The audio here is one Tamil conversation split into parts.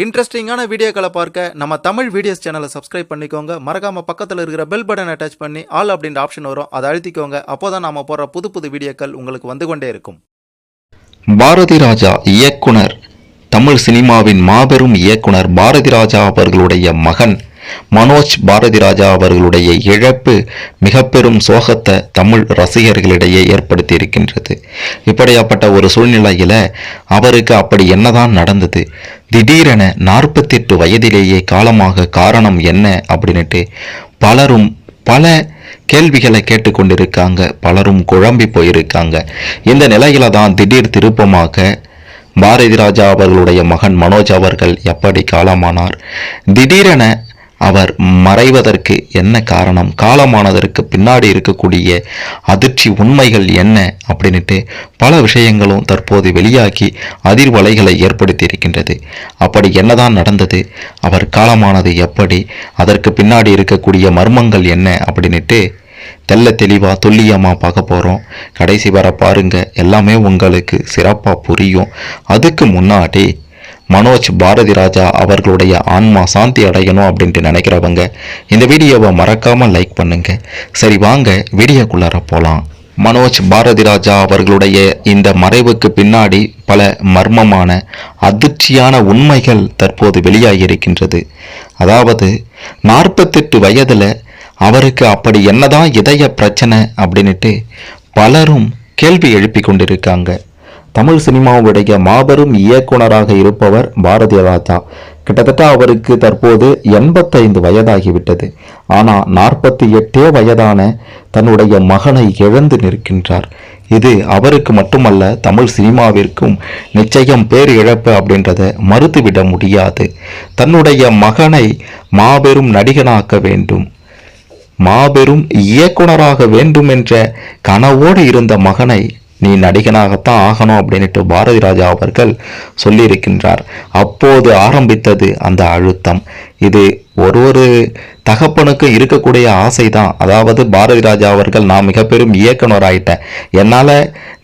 இன்ட்ரெஸ்டிங்கான வீடியோக்களை பார்க்க நம்ம தமிழ் வீடியோஸ் சேனலை சப்ஸ்கிரைப் பண்ணிக்கோங்க. மறக்காம பக்கத்தில் இருக்கிற பெல் பட்டன் அட்டாச் பண்ணி ஆல் அப்படின்ற ஆப்ஷன் வரும். அதை அழுத்திக்கோங்க. அப்போதான் நாம போற புது புது வீடியோக்கள் உங்களுக்கு வந்து கொண்டே இருக்கும். பாரதி ராஜா இயக்குனர். தமிழ் சினிமாவின் மாபெரும் இயக்குனர் பாரதி ராஜா அவர்களுடைய மகன் மனோஜ் பாரதி ராஜா அவர்களுடைய இழப்பு மிக பெரும் சோகத்தை தமிழ் ரசிகர்களிடையே ஏற்படுத்தி இருக்கின்றது இப்படியாப்பட்ட ஒரு சூழ்நிலையில் அவருக்கு அப்படி என்னதான் நடந்தது? திடீரென நாற்பத்தெட்டு வயதிலேயே காலமாக காரணம் என்ன அப்படின்னுட்டு பலரும் பல கேள்விகளை கேட்டுக்கொண்டிருக்காங்க. பலரும் குழம்பி போயிருக்காங்க. இந்த நிலையில தான் திடீர் திருப்பமாக பாரதி ராஜா அவர்களுடைய மகன் மனோஜ் அவர்கள் எப்படி காலமானார்? திடீரென அவர் மறைவதற்கு என்ன காரணம்? காலமானதற்கு பின்னாடி இருக்கக்கூடிய அதிர்ச்சி உண்மைகள் என்ன? அப்படின்னுட்டு பல விஷயங்களும் தற்போது வெளியாகி அதிர்வலைகளை ஏற்படுத்தி இருக்கின்றது அப்படி என்னதான் நடந்தது? அவர் காலமானது எப்படி? அதற்கு பின்னாடி இருக்கக்கூடிய மர்மங்கள் என்ன? அப்படின்னுட்டு தெல்ல தெளிவாக துல்லியமாக பார்க்க போகிறோம் கடைசி வர பாருங்கள் எல்லாமே உங்களுக்கு சிறப்பாக புரியும். அதுக்கு முன்னாடி மனோஜ் பாரதி ராஜா அவர்களுடைய ஆன்மா சாந்தி அடையணும் அப்படின்ட்டு நினைக்கிறவங்க இந்த வீடியோவை மறக்காமல் லைக் பண்ணுங்க. சரி வாங்க வீடியோக்குள்ளார போகலாம் மனோஜ் பாரதி ராஜா அவர்களுடைய இந்த மறைவுக்கு பின்னாடி பல மர்மமான அதிர்ச்சியான உண்மைகள் தற்போது வெளியாகியிருக்கின்றது. அதாவது நாற்பத்தெட்டு வயதில் அவருக்கு அப்படி என்னதான் இதய பிரச்சனை அப்படின்னுட்டு பலரும் கேள்வி எழுப்பி கொண்டிருக்காங்க. தமிழ் சினிமாவுடைய மாபெரும் இயக்குனராக இருப்பவர் பாரதிய ராஜா கிட்டத்தட்ட அவருக்கு தற்போது எண்பத்தைந்து வயதாகிவிட்டது. ஆனால் நாற்பத்தி எட்டே வயதான தன்னுடைய மகனை இழந்து நிற்கின்றார். இது அவருக்கு மட்டுமல்ல தமிழ் சினிமாவிற்கும் நிச்சயம் பேர் இழப்பு அப்படின்றத மறுத்துவிட முடியாது. தன்னுடைய மகனை மாபெரும் நடிகனாக்க வேண்டும். மாபெரும் இயக்குனராக வேண்டும் என்ற கனவோடு இருந்த மகனை நீ நடிகனாகத்தான் ஆகணும் அப்படின்ட்டு பாரதி ராஜா அவர்கள் சொல்லியிருக்கின்றார். அப்போது ஆரம்பித்தது அந்த அழுத்தம். இது ஒரு ஒரு தகப்பனுக்கும் இருக்கக்கூடிய ஆசை தான் அதாவது பாரதி ராஜா அவர்கள் நான் மிக பெரும் இயக்குனர் ஆயிட்டேன் என்னால்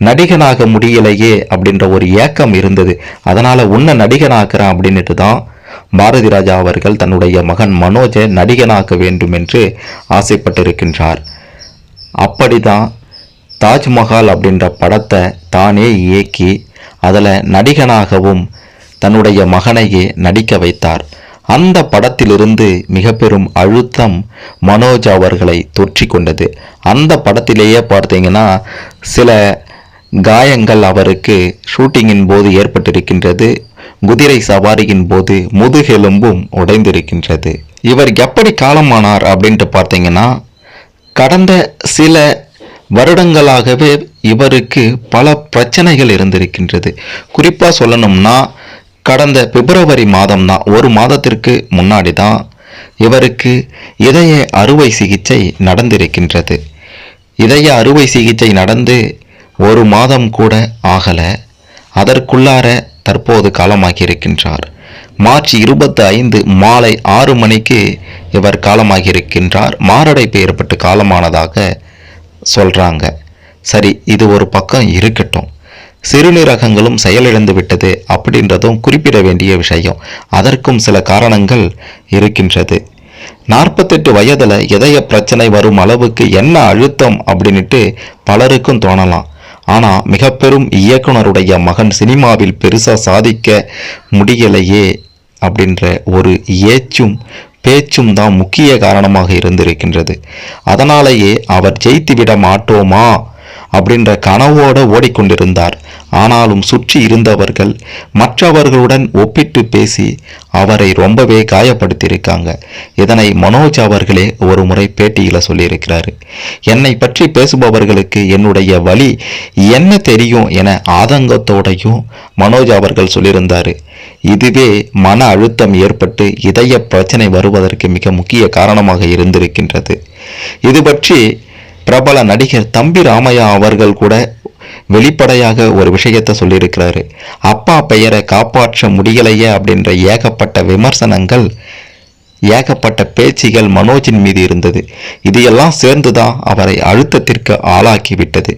நடிகனாக முடியலையே அப்படின்ற ஒரு ஏக்கம் இருந்தது. அதனால் உன்னை நடிகனாக்குறேன் அப்படின்ட்டு தான் பாரதி ராஜா அவர்கள் தன்னுடைய மகன் மனோஜை நடிகனாக்க வேண்டும் என்று ஆசைப்பட்டிருக்கின்றார். அப்படிதான் தாஜ்மஹால் அப்படின்ற படத்தை தானே இயக்கி அதில் நடிகனாகவும் தன்னுடைய மகனையே நடிக்க வைத்தார். அந்த படத்திலிருந்து மிக பெரும் அழுத்தம் மனோஜ் அவர்களை தொற்றி கொண்டது. அந்த படத்திலேயே பார்த்தீங்கன்னா சில காயங்கள் அவருக்கு ஷூட்டிங்கின் போது ஏற்பட்டிருக்கின்றது குதிரை சவாரியின் போது முதுகெலும்பும் உடைந்திருக்கின்றது. இவர் எப்படி காலமானார் அப்படின்ட்டு பார்த்தீங்கன்னா கடந்த சில வருடங்களாகவே இவருக்கு பல பிரச்சனைகள் இருந்திருக்கின்றது. குறிப்பாக சொல்லணும்னா கடந்த பிப்ரவரி மாதம் தான் ஒரு மாதத்திற்கு முன்னாடி தான் இவருக்கு இதய அறுவை சிகிச்சை நடந்திருக்கின்றது. இதய அறுவை சிகிச்சை நடந்து ஒரு மாதம் கூட ஆகலை. அதற்குள்ளார தற்போது காலமாகியிருக்கின்றார். மார்ச் இருபத்தி ஐந்து மாலை ஆறு மணிக்கு இவர் காலமாகியிருக்கின்றார். மாரடைப்பு ஏற்பட்டு காலமானதாக சொல்றாங்க. சரி இது ஒரு பக்கம் இருக்கட்டும். சிறுநீரகங்களும் செயலிழந்து விட்டது அப்படின்றதும் குறிப்பிட வேண்டிய விஷயம். அதற்கும் சில காரணங்கள் இருக்கின்றது. நாற்பத்தெட்டு வயதில் இதய பிரச்சனை வரும் அளவுக்கு என்ன அழுத்தம் அப்படின்ட்டு பலருக்கும் தோணலாம். ஆனால் மிக பெரும் இயக்குனருடைய மகன் சினிமாவில் பெருசாக சாதிக்க முடியலையே அப்படின்ற ஒரு ஏச்சும் பேச்சும் தான் முக்கிய காரணமாக இருந்திருக்கின்றது. அதனாலேயே அவர் ஜெயித்துவிட மாட்டோமா? அப்படின்ற கனவோடு ஓடிக்கொண்டிருந்தார். ஆனாலும் சுற்றி இருந்தவர்கள் மற்றவர்களுடன் ஒப்பிட்டு பேசி அவரை ரொம்பவே காயப்படுத்தியிருக்காங்க. இதனை மனோஜ் அவர்களே ஒரு முறை பேட்டியில் சொல்லியிருக்கிறாரு. என்னை பற்றி பேசுபவர்களுக்கு என்னுடைய வழி என்ன தெரியும் என ஆதங்கத்தோடையும் மனோஜ் அவர்கள் சொல்லியிருந்தாரு. இதுவே மன அழுத்தம் ஏற்பட்டு இதய பிரச்சனை வருவதற்கு மிக முக்கிய காரணமாக இருந்திருக்கின்றது. இது பற்றி பிரபல நடிகர் தம்பி ராமையா அவர்கள் கூட வெளிப்படையாக ஒரு விஷயத்தை சொல்லியிருக்கிறாரு. அப்பா பெயரை காப்பாற்ற முடியலையே அப்படின்ற ஏகப்பட்ட விமர்சனங்கள் ஏகப்பட்ட பேச்சுகள் மனோஜின் மீது இருந்தது. இது எல்லாம் சேர்ந்துதான் அவரை அழுத்தத்திற்கு ஆளாக்கிவிட்டது.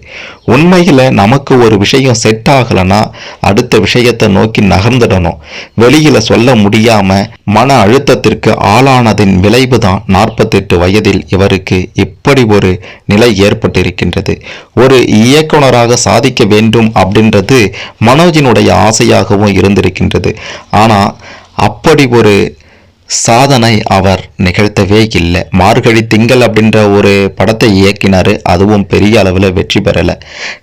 உண்மையில் நமக்கு ஒரு விஷயம் செட் ஆகலைன்னா அடுத்த விஷயத்தை நோக்கி நகர்ந்துடணும். வெளியில் சொல்ல முடியாமல் மன அழுத்தத்திற்கு ஆளானதின் விளைவுதான் நாற்பத்தெட்டு வயதில் இவருக்கு இப்படி ஒரு நிலை ஏற்பட்டிருக்கின்றது. ஒரு இயக்குனராக சாதிக்க வேண்டும் அப்படின்றது மனோஜினுடைய ஆசையாகவும் இருந்திருக்கின்றது. ஆனால் அப்படி ஒரு சாதனை அவர் நிகழ்த்தவே இல்லை. மார்கழி திங்கள் அப்படின்ற ஒரு படத்தை இயக்கினார். அதுவும் பெரிய அளவில் வெற்றி பெறலை.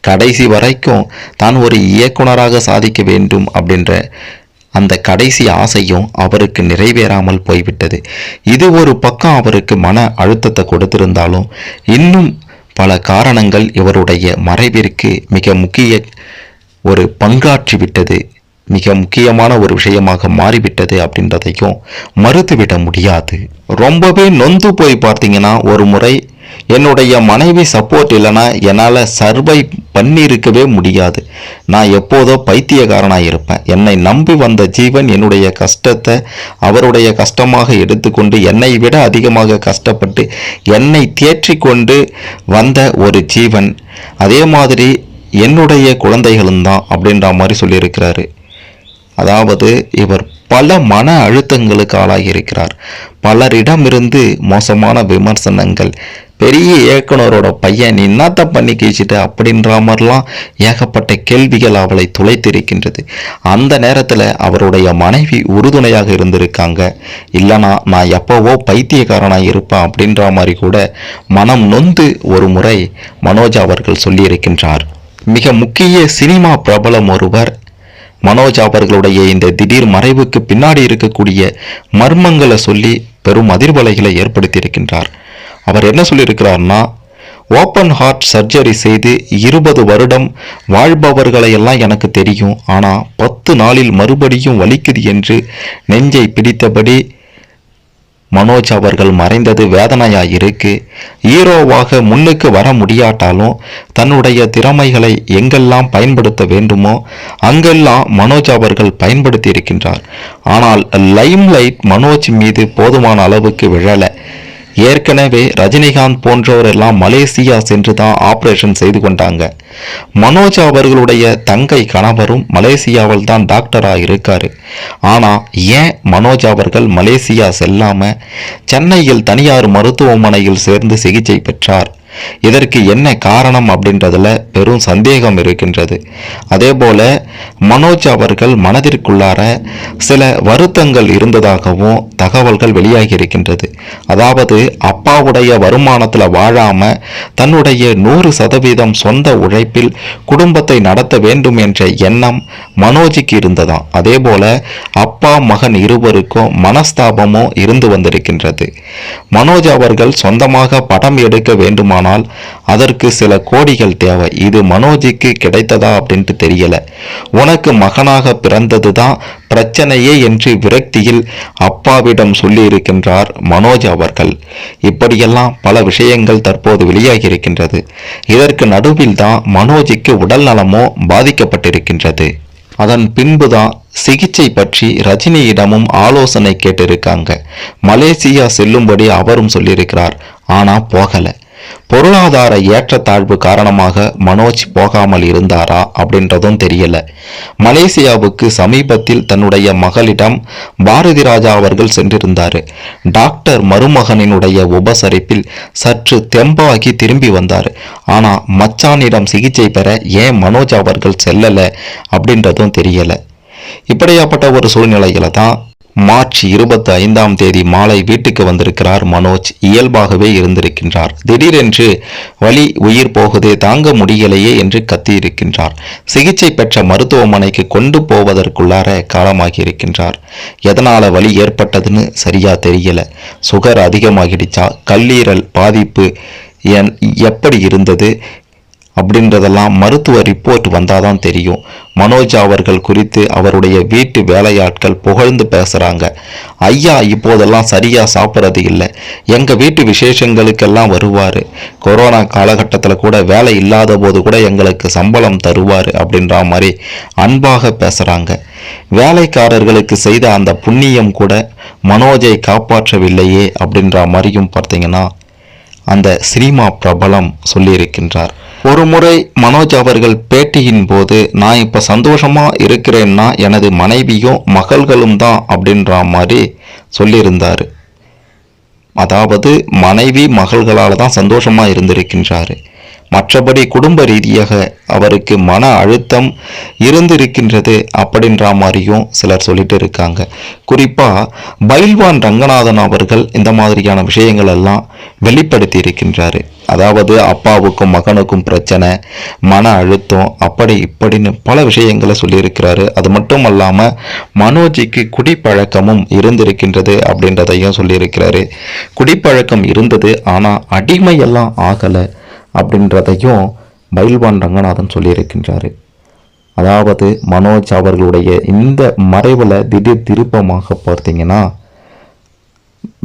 கடைசி வரைக்கும் தான் ஒரு இயக்குனராக சாதிக்க வேண்டும் அப்படின்ற அந்த கடைசி ஆசையும் அவருக்கு நிறைவேறாமல் போய்விட்டது. இது ஒரு பக்கம் அவருக்கு மன அழுத்தத்தை கொடுத்திருந்தாலும் இன்னும் பல காரணங்கள் இவருடைய மறைவிற்கு மிக முக்கிய ஒரு பங்காற்றி விட்டது மிக முக்கியமான ஒரு விஷயமாக மாறிவிட்டது அப்படின்றதையும் மறுத்துவிட முடியாது. ரொம்பவே நொந்து போய் பார்த்தீங்கன்னா ஒரு முறை என்னுடைய மனைவி சப்போர்ட் இல்லைன்னா என்னால் சர்வை பண்ணியிருக்கவே முடியாது. நான் எப்போதோ பைத்தியக்காரனாக இருப்பேன். என்னை நம்பி வந்த ஜீவன் என்னுடைய கஷ்டத்தை அவருடைய கஷ்டமாக எடுத்துக்கொண்டு என்னை விட அதிகமாக கஷ்டப்பட்டு என்னை தேற்றிக்கொண்டு வந்த ஒரு ஜீவன். அதே மாதிரி என்னுடைய குழந்தைகளும் தான் அப்படின்ற மாதிரி சொல்லியிருக்கிறாரு. அதாவது இவர் பல மன அழுத்தங்களுக்கு ஆளாகியிருக்கிறார் பலரிடமிருந்து மோசமான விமர்சனங்கள் பெரிய இயக்குனரோட பையன் நீ என்னத்த பண்ணி கீச்சிட்டு அப்படின்ற மாதிரிலாம் ஏகப்பட்ட கேள்விகள் அவளை துளைத்திருக்கின்றது. அந்த நேரத்தில் அவருடைய மனைவி உறுதுணையாக இருந்திருக்காங்க. இல்லைனா நான் எப்போவோ பைத்தியக்காரனாக இருப்பேன் அப்படின்ற மாதிரி கூட மனம் நொந்து ஒரு முறை மனோஜ் அவர்கள் சொல்லியிருக்கின்றார். மிக முக்கிய சினிமா பிரபலம் ஒருவர் மனோஜ் அவர்களுடைய இந்த திடீர் மறைவுக்கு பின்னாடி இருக்கக்கூடிய மர்மங்களை சொல்லி பெரும் அதிர்வலைகளை ஏற்படுத்தியிருக்கின்றார். அவர் என்ன சொல்லியிருக்கிறார்னா ஓப்பன் ஹார்ட் சர்ஜரி செய்து இருபது வருடம் வாழ்பவர்களை எல்லாம் எனக்கு தெரியும். ஆனால் பத்து நாளில் மறுபடியும் வலிக்குது என்று நெஞ்சை பிடித்தபடி மனோஜ் அவர்கள் மறைந்தது வேதனையா இருக்கு ஹீரோவாக முன்னுக்கு வர முடியாட்டாலும் தன்னுடைய திறமைகளை எங்கெல்லாம் பயன்படுத்த வேண்டுமோ அங்கெல்லாம் மனோஜ் அவர்கள் பயன்படுத்தி இருக்கின்றார் ஆனால் லைம்லைட் மனோஜ் மீது போதுமான அளவுக்கு விழலை. ஏற்கனவே ரஜினிகாந்த் போன்றவர் எல்லாம் மலேசியா சென்று தான் ஆபரேஷன் செய்து கொண்டாங்க. மனோஜ் அவர்களுடைய தங்கை கணவரும் மலேசியாவில் தான் டாக்டராக இருக்காரு. ஆனால் ஏன் மனோஜ் அவர்கள் மலேசியா செல்லாமல் சென்னையில் தனியார் மருத்துவமனையில் சேர்ந்து சிகிச்சை பெற்றார்? இதற்கு என்ன காரணம் அப்படின்றதுல பெரும் சந்தேகம் இருக்கின்றது. அதே போல மனோஜ் அவர்கள் மனதிற்குள்ளார சில வருத்தங்கள் இருந்ததாகவும் தகவல்கள் வெளியாகி இருக்கின்றது. அதாவது அப்பாவுடைய வருமானத்தில் வாழாம தன்னுடைய நூறு சதவீதம் சொந்த உழைப்பில் குடும்பத்தை நடத்த வேண்டும் என்ற எண்ணம் மனோஜிக்கு இருந்ததாம். அதே போல அப்பா மகன் இருவருக்கும் மனஸ்தாபமும் இருந்து வந்திருக்கின்றது. மனோஜ் அவர்கள் சொந்தமாக படம் எடுக்க வேண்டுமா ஆனால் அதற்கு சில கோடிகள் தேவை. இது மனோஜிக்கு கிடைத்ததா அப்படின்ட்டு தெரியல. உனக்கு மகனாக பிறந்தது தான் பிரச்சனையே என்று விரக்தியில் அப்பாவிடம் சொல்லி இருக்கின்றார் மனோஜ் அவர்கள். இப்படியெல்லாம் பல விஷயங்கள் தற்போது வெளியாகி இருக்கின்றது இதற்கு நடுவில் தான் மனோஜிக்கு உடல் நலமோ பாதிக்கப்பட்டிருக்கின்றது. அதன் பின்புதான் சிகிச்சை பற்றி ரஜினியிடமும் ஆலோசனை கேட்டிருக்காங்க. மலேசியா செல்லும்படி அவரும் சொல்லியிருக்கிறார். ஆனா போகல. பொருளாதார ஏற்றத்தாழ்வு காரணமாக மனோஜ் போகாமல் இருந்தாரா அப்படின்றதும் தெரியல. மலேசியாவுக்கு சமீபத்தில் தன்னுடைய மகளிடம் பாரதி ராஜா அவர்கள் சென்றிருந்தார். டாக்டர் மருமகனினுடைய உபசரிப்பில் சற்று தெம்பாகி திரும்பி வந்தார். ஆனா மச்சானிடம் சிகிச்சை பெற ஏன் மனோஜ் அவர்கள் செல்லல அப்படின்றதும் தெரியல. இப்படியாப்பட்ட ஒரு சூழ்நிலையில தான் மார்ச் இருபத்தி ஐந்தாம் தேதி மாலை வீட்டுக்கு வந்திருக்கிறார் மனோஜ். இயல்பாகவே இருந்திருக்கின்றார். திடீரென்று வலி உயிர் போகுதே தாங்க முடியலையே என்று கத்தியிருக்கின்றார். சிகிச்சை பெற்ற மருத்துவமனைக்கு கொண்டு போவதற்குள்ளார காலமாகி இருக்கின்றார் எதனால வலி ஏற்பட்டதுன்னு சரியா தெரியல. சுகர் அதிகமாகிடுச்சா? கல்லீரல் பாதிப்பு என் எப்படி இருந்தது? அப்படின்றதெல்லாம் மருத்துவ ரிப்போர்ட் வந்தாதான் தெரியும். மனோஜ் அவர்கள் குறித்து அவருடைய வீட்டு வேலையாட்கள் புகழ்ந்து பேசுகிறாங்க ஐயா இப்போதெல்லாம் சரியாக சாப்பிட்றது இல்லை. எங்கள் வீட்டு விசேஷங்களுக்கெல்லாம் வருவார். கொரோனா காலகட்டத்தில் கூட வேலை இல்லாத போது கூட எங்களுக்கு சம்பளம் தருவார் அப்படின்ற மாதிரி அன்பாக பேசுகிறாங்க வேலைக்காரர்களுக்கு செய்த அந்த புண்ணியம் கூட மனோஜை காப்பாற்றவில்லையே அப்படின்ற மாதிரியும் பார்த்தீங்கன்னா அந்த சினிமா பிரபலம் சொல்லியிருக்கின்றார். ஒரு முறை மனோஜ் அவர்கள் பேட்டியின் போது நான் இப்போ சந்தோஷமாக இருக்கிறேன்னா எனது மனைவியும் மகள்களும் தான் அப்படின்ற மாதிரி சொல்லியிருந்தார். அதாவது மனைவி மகள்களால் தான் சந்தோஷமாக இருந்திருக்கின்றார். மற்றபடி குடும்ப ரீதியாக அவருக்கு மன அழுத்தம் இருந்திருக்கின்றது அப்படின்ற மாதிரியும் சிலர் சொல்லிட்டு இருக்காங்க. குறிப்பாக பைல்வான் ரங்கநாதன் அவர்கள் இந்த மாதிரியான விஷயங்கள் எல்லாம் வெளிப்படுத்தி இருக்கின்றாரு. அதாவது அப்பாவுக்கும் மகனுக்கும் பிரச்சனை மன அழுத்தம் அப்படி இப்படின்னு பல விஷயங்களை சொல்லியிருக்கிறாரு. அது மட்டும் அல்லாமல் மனோஜிக்கு குடிப்பழக்கமும் இருந்திருக்கின்றது அப்படின்றதையும் சொல்லியிருக்கிறாரு. குடிப்பழக்கம் இருந்தது ஆனால் அடிமையெல்லாம் ஆகலை அப்படின்றதையும் மயில்வான் ரங்கநாதன் சொல்லியிருக்கின்றாரு. அதாவது மனோஜ் அவர்களுடைய இந்த மறைவில் திடீர் திருப்பமாக பார்த்தீங்கன்னா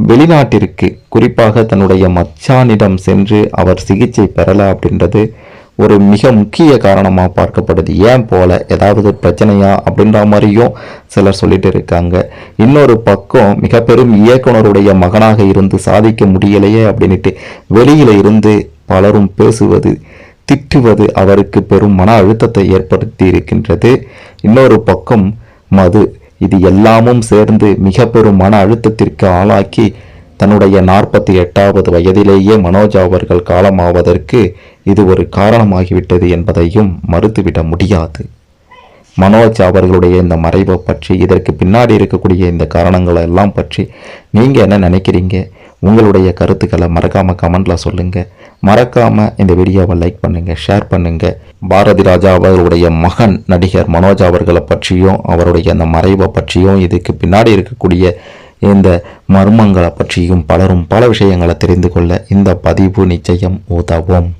வெளிநாட்டிற்கு குறிப்பாக தன்னுடைய மச்சானிடம் சென்று அவர் சிகிச்சை பெறலை அப்படின்றது ஒரு மிக முக்கிய காரணமாக பார்க்கப்படுது. ஏன் போல? ஏதாவது பிரச்சனையா? அப்படின்ற மாதிரியும் சிலர் சொல்லிட்டு இருக்காங்க. இன்னொரு பக்கம் மிக பெரும் இயக்குனருடைய மகனாக இருந்து சாதிக்க முடியலையே அப்படின்ட்டு வெளியில இருந்து பலரும் பேசுவது திட்டுவது அவருக்கு பெரும் மன அழுத்தத்தை ஏற்படுத்தி இருக்கின்றது. இன்னொரு பக்கம் மது. இது எல்லாமும் சேர்ந்து மிக பெரும் மன அழுத்தத்திற்கு ஆளாக்கி தன்னுடைய நாற்பத்தி எட்டாவது வயதிலேயே மனோஜ் அவர்கள் காலமாவதற்கு இது ஒரு காரணமாகிவிட்டது என்பதையும் மறுத்துவிட முடியாது. மனோஜ் அவர்களுடைய இந்த மறைவை பற்றி இதற்கு பின்னாடி இருக்கக்கூடிய இந்த காரணங்களை எல்லாம் பற்றி நீங்கள் என்ன நினைக்கிறீங்க? உங்களுடைய கருத்துக்களை மறக்காமல் கமெண்ட்ல சொல்லுங்கள் மறக்காமல் இந்த வீடியோவை லைக் பண்ணுங்கள் ஷேர் பண்ணுங்கள் பாரதி ராஜா அவர்களுடைய மகன் நடிகர் மனோஜ் அவர்களை பற்றியும் அவருடைய அந்த மறைவை பற்றியும் இதுக்கு பின்னாடி இருக்கக்கூடிய இந்த மர்மங்களை பற்றியும் பலரும் பல விஷயங்களை தெரிந்து கொள்ள இந்த பதிவு நிச்சயம் உதவும்.